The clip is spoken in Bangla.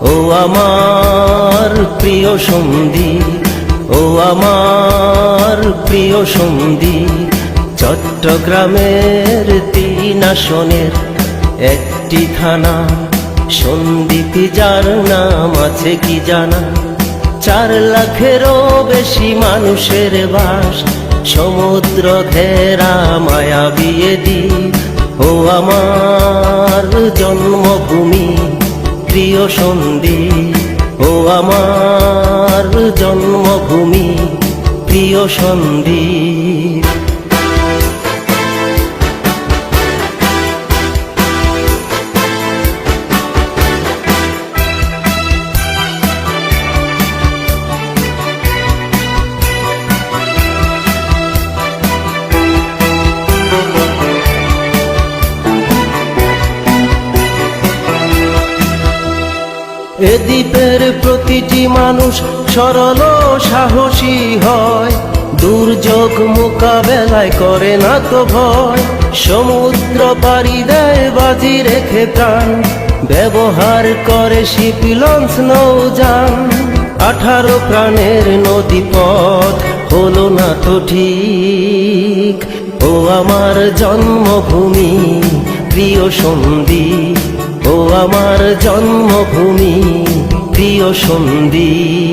ও আমার প্রিয় সন্ধি ও আমার প্রিয় সন্ধি চট্টগ্রামের তিন আসনের একটি থানা, সন্দীপ যার নাম আছে কি জানা? চার লাখেরও বেশি মানুষের বাস সমুদ্র ঘেরা মায়া বিয়ে দি, ও আমার জন্মভূমি। প্রিয় সন্ধি ও আমার জন্মভূমি প্রিয় সন্ধি। এ দ্বীপের প্রতিটি মানুষ সরল সাহসী হয়। দুর্যোগ মোকাবেলায় করে না তো ভয়। সমুদ্র পাড়ি দেয়, বাজি রেখে প্রাণ। ব্যবহার করে শিপ লঞ্চ নৌযান। আঠারো প্রাণের নদী পথ হলো না তো ঠিক। ও আমার জন্মভূমি, প্রিয় সন্ধি ও আমার জন্মভূমি প্রিয় সন্দীপ